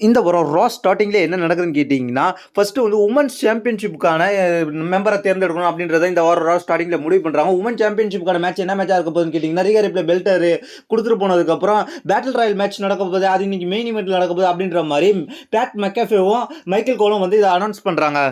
இந்த ஒரு ரா ஸ்டார்டிங்கில் என்ன நடக்குதுன்னு கேட்டிங்கன்னா ஃபஸ்ட்டு வந்து உமன்ஸ் சாம்பியன்ஷிப்புக்கான மெம்பரை தேர்ந்தெடுக்கணும் அப்படின்றத இந்த வாரம் ரா ஸ்டார்டிங்கில் முடிவு பண்ணுறாங்க உமன் சாம்பியன்ஷிப்புக்கான மேட்ச் என்ன மேட்சாக இருக்க போகுதுன்னு கேட்டிங்கன்னா நிறைய ரிப்ளை பெல்டர் கொடுத்துட்டு போனதுக்கப்புறம் பேட்டில் ராயல் மேட்ச் நடக்க போகுது அது இன்னைக்கு மெயின் இவெண்ட்டில் நடக்க போகுது அப்படின்ற மாதிரி பேட் மெக்கஃபேவும் மைக்கேல் கோலும் வந்து இதை அனௌன்ஸ் பண்ணுறாங்க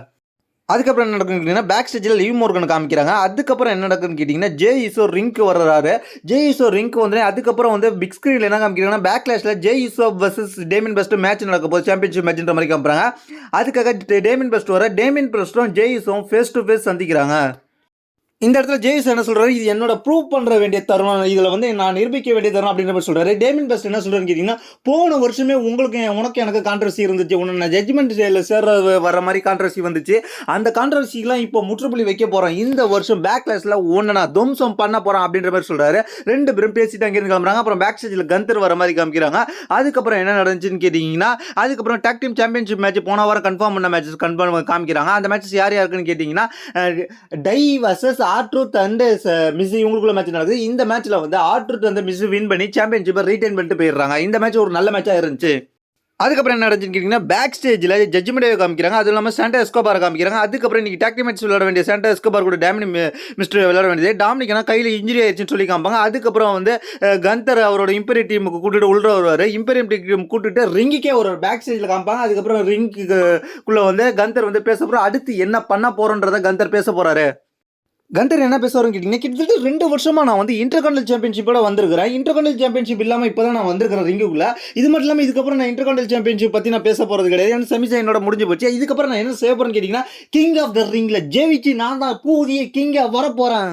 அதுக்கப்புறம் என்ன நடக்குன்னு கேட்டிங்கன்னா பேக் ஸ்டேஜில் லீவ் மோர்கன் காமிக்கிறாங்க. அதுக்கப்புறம் என்ன நடக்குன்னு கேட்டிங்கன்னா ஜே இசோ ரிங்க் வர்றாரு. ஜே இசோ ரிங்க் வந்து அதுக்கப்புறம் வந்து பிக் ஸ்க்ரீனில் என்ன காமிக்கிறாங்கன்னா back கிளாஷில் Jey Uso versus Damian Priest match நடக்க போகுது. சாம்பியன்ஷிப் மேட்ச்ன்ற மாதிரி காமிக்கிறாங்க. அதுக்காக டேமின் பெஸ்ட் வர டேமின் பெஸ்ட்டும் ஜே இசோவும் ஃபேஸ் டு ஃபேஸ் சந்திக்கிறாங்க. இந்த இடத்துல ஜேஸ் என்ன சொல்கிறாரு இது என்னோட ப்ரூவ் பண்ணுற வேண்டிய தருணம். இதில் வந்து நான் நிரூபிக்க வேண்டிய தருணம் அப்படின்ற மாதிரி சொல்கிறாரு டேமின் பெஸ்ட் என்ன சொல்கிறேன்னு கேட்டிங்கன்னா போன வருஷமே உங்களுக்கு உனக்கு எனக்கு கான்ட்ரவர்சி இருந்துச்சு. உன்னை நான் ஜட்ஜ்மெண்ட் சேர வர மாதிரி கான்ட்ரவர்சி வந்துச்சு. அந்த கான்ட்ரவர்சிலாம் இப்போ முற்றுப்புள்ளி வைக்க போறோம். இந்த வருஷம் பேக் கிளாஸ்ல ஒன்று நான் துவம்சம் பண்ண போகிறேன் அப்படின்ற மாதிரி சொல்கிறாரு ரெண்டு பேரும் பேசிட்டு அங்கேருந்து கிளம்புறாங்க. அப்புறம் பேக் ஸ்டேஜில் கந்தர் வர மாதிரி காமிக்கிறாங்க. அதுக்கப்புறம் என்ன நடந்துச்சுன்னு கேட்டிங்கன்னா அதுக்கப்புறம் டாக் டீம் சாம்பியன்ஷிப் மேட்ச் போன வாரம் கன்ஃபார்ம் பண்ண மேட்சஸ் கன்ஃபார்ம் காமிக்கிறாங்க. அந்த மேட்சஸ் யார் யாருக்குன்னு கேட்டிங்கன்னா tie versus R Truth and Miz இவங்களுக்குள்ள மேட்ச் நடக்குது. இந்த மேட்ச்ல வந்து ஆர்ட்ரூத் அந்த மிஸ் வின் பண்ணி சாம்பியன்ஷிப்பை ரீடைன் பண்ணிட்டு போயிடுறாங்க. இந்த மேட்ச் ஒரு நல்ல மேட்சாக இருந்துச்சு. அதுக்கப்புறம் என்ன நடந்துச்சுன்னு கேட்டிங்கன்னா பேக் ஸ்டேஜில் ஜட்ஜ்மெண்டே காமிக்கிறாங்க. அதுவும் இல்லாமல் சாண்டா எஸ்கோபார் காமிக்கிறாங்க. அதுக்கப்புறம் இன்னைக்கு டாக்டி மேட்ச் விளையாட வேண்டிய சாண்டா எஸ்கோபார் கூட டேமினி மிஸ்டர் விளாட வேண்டியது. டாமினிக்னா கையில் இன்ஜுரி ஆயிடுச்சுன்னு சொல்லி காமிப்பாங்க. அதுக்கப்புறம் வந்து கந்தர் அவரோட இம்பெரிய டீமுக்கு கூட்டிட்டு உள்ள வருவார். இம்பீரியம் டீம் கூட்டிட்டு ரிங்கிக்கே ஒரு பேக் ஸ்டேஜில் காமிப்பாங்க. அதுக்கப்புறம் ரிங்குக்குள்ளே வந்து கந்தர் வந்து பேச போகிறோம் அடுத்து என்ன பண்ண போகிறோன்றதை கந்தர் பேச போகிறாரு கந்தர் என்ன பேசுவாருன்னு கேட்டிங்கன்னா கிட்டத்தட்ட ரெண்டு வருஷமா நான் வந்து இன்டர்காண்டல் சாம்பியன்ஷிப்போட வந்திருக்கிறேன். இன்டர்காண்டல் சாம்பியன்ஷிப் இல்லாமல் இப்போ தான் நான் வந்திருக்கிறேன் ரிங்குக்குள்ள இது மட்டும் இல்லாமல் இதுக்கப்புறம் நான் இன்டர்காண்டல் சாம்பியன்ஷிப் பற்றி நான் பேச போகிறது கிடையாது. ஏன்னா செமிசை என்னோட முடிஞ்சு போச்சு. இதுக்கப்புறம் நான் என்ன செய்ய போகிறேன்னு கேட்டிங்கன்னா கிங் ஆஃப் த ரிங்கில் ஜெயிச்சு நான் தான் பூதிய கிங்காக வர போகிறேன்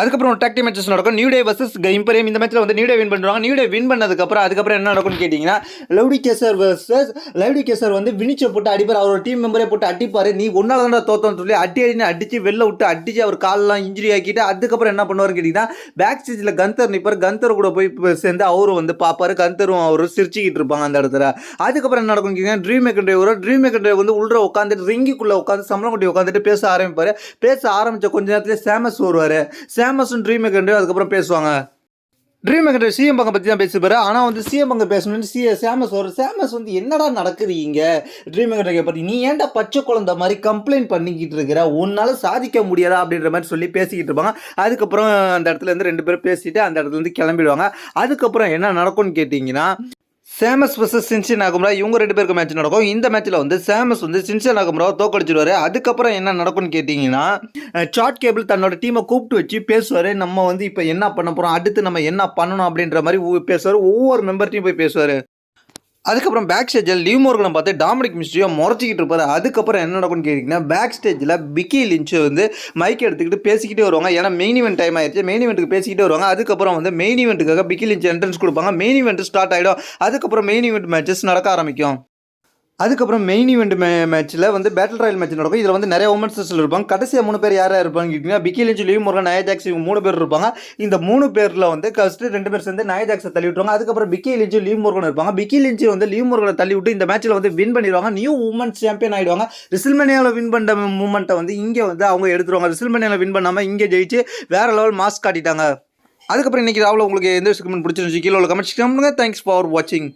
அதுக்கப்புறம் ஒரு டாக்டி மேட்சஸ் நடக்கும். நியூ டே வர்சஸ் இம்பரியம் இந்த மேட்ச்சில் வந்து நியூ டே வின் பண்ணுவாங்க நியூ டே வின் பண்ணதுக்கப்புறம் அதுக்கப்புறம் என்ன நடக்கும்னு கேட்டிங்கன்னா Ludwig Kaiser versus Ludwig Kaiser வந்து வினிச்சை போட்டு அடிப்பார். அவரோட டீம் மெம்பரே போட்டு அடிப்பார். நீ ஒன்றால் தான் தோத்தோன்னு சொல்லி அடி அடினு அடித்து வெளில விட்டு அடித்து அவர் காலெலாம் இன்ஜுரி ஆக்கிட்டு அதுக்கப்புறம் என்ன பண்ணுவார்னு கேட்டிங்கன்னா பேக் ஸ்டேஜில் கந்தர் நிற்பார் கந்தர் கூட போய் சேர்ந்து அவரும் வந்து பார்ப்பார் கந்தரும் அவரும் சிரிச்சுக்கிட்டு இருப்பாங்க அந்த இடத்துல. அதுக்கப்புறம் என்ன நடக்கும் கேட்டிங்கன்னா dream maker driver dream maker driver வந்து உள்ள உட்காந்துட்டு ரிங்கிக்குள்ளே உட்காந்து சம்பளம் கொட்டி உட்காந்துட்டு பேச ஆரம்பிப்பார். பேச ஆரம்பித்த கொஞ்ச நேரத்தில் சேமஸ் வருவார். சேமஸும் ட்ரீம் மேக்கர் அதுக்கப்புறம் பேசுவாங்க. ட்ரீம் மேக்கர் சிஎம் பங்கம் பற்றி தான் பேசிப்பாரு ஆனால் வந்து சிஎம் பங்கம் பேசணும்னு சி சேமஸ் வரும் சேமஸ் வந்து என்னடா நடக்குது இங்கே? ட்ரீம் மேக்கர் பற்றி நீ ஏன்டா பச்சை குழந்தை மாதிரி கம்ப்ளைண்ட் பண்ணிக்கிட்டு இருக்கிற? உன்னால் சாதிக்க முடியாதா அப்படின்ற மாதிரி சொல்லி பேசிக்கிட்டு இருப்பாங்க. அதுக்கப்புறம் அந்த இடத்துல இருந்து ரெண்டு பேரும் பேசிட்டு அந்த இடத்துல இருந்து கிளம்பிடுவாங்க. அதுக்கப்புறம் என்ன நடக்கும்னு கேட்டிங்கன்னா சேமஸ் வர்சஸ் சின்சியன் நாகமுரா இவங்க ரெண்டு பேருக்கு மேட்ச் நடக்கும். இந்த மேட்ச்சில் வந்து சேமஸ் வந்து சின்சியன் நாகமுராவை தோக்கடிச்சிடுவார் அதுக்கப்புறம் என்ன நடக்கும்னு கேட்டிங்கன்னா சாட் கேபிள் தன்னோட டீமை கூப்பிட்டு வச்சு பேசுவார். நம்ம வந்து இப்போ என்ன பண்ண போகிறோம் அடுத்து நம்ம என்ன பண்ணணும் அப்படின்ற மாதிரி பேசுவார். ஒவ்வொரு மெம்பர்ட்டையும் போய் பேசுவார். அதுக்கப்புறம் பேக் ஸ்டேஜில் லீவ் மோர்கனை பார்த்து டாமினிக் மிஸ்ட்ரியோ முறைச்சிக்கிட்டு இருப்பார். அதுக்கப்புறம் என்ன நடக்கும்னு கேட்டிங்கன்னா பேக் ஸ்டேஜில் பிக்கி லிஞ்சு வந்து மைக் எடுத்துக்கிட்டு பேசிக்கிட்டே வருவாங்க. ஏன்னா மெயின் இவெண்ட் டைம் ஆயிடுச்சு. மெயின் இவெண்ட்டுக்கு பேசிக்கிட்டே வருவாங்க. அதுக்கப்புறம் வந்து மெயின் இவெண்ட்டுக்காக பிக்கி லின்ச் என்ட்ரன்ஸ் கொடுப்பாங்க. மெயின் ஈவெண்ட் ஸ்டார்ட் ஆகிடும் அதுக்கப்புறம் மெயின் இவெண்ட் மேட்சஸ் நடக்க ஆரம்பிக்கும். அதுக்கப்புறம் மெயின் இவெண்ட் மே மேட்ச்சில் வந்து பேட்டில் ராயல் மேட்ச் நடக்கும். இதில் வந்து நிறைய உமன்ஸ் இருப்பாங்க. கடைசியாக மூணு பேர் யார் யார் இருப்பாங்க கேட்டிங்கன்னா Becky Lynch Liv Morgan Nia Jax இவங்க மூணு பேர் இருப்பாங்க. இந்த மூணு பேரில் வந்து ஃபஸ்ட்டு ரெண்டு பேர் சேர்ந்து நயஜாக்ஸை தள்ளி விட்டுருவாங்க. அதுக்கப்புறம் பிக்கி லிஞ்ச் லீவ் முருகன் இருப்பாங்க. பிக்கி லிஞ்ச் வந்து லீவ் முருகனை தள்ளி விட்டு இந்த மேட்ச்சில் வந்து வின் பண்ணிடுவாங்க. நியூ உமன்ஸ் சாம்பியன் ஆயிடுவாங்க. ரிசில்மேனியாவில் வின் பண்ண மூமெண்ட்டை வந்து இங்கே வந்து அவங்க எடுத்துருவாங்க. ரிசில்மேனியாவில் வின் பண்ணாமல் இங்கே ஜெயிச்சு வேறு லெவல் மாஸ்க் காட்டிட்டாங்க. அதுக்கப்புறம் இன்றைக்கி ராவில் உங்களுக்கு எந்த விஷயம் பிடிச்சிருந்துச்சு? கீழே உள்ள கமெண்ட்ஸ் பண்ணுங்க தேங்க்ஸ் ஃபார் வாட்சிங்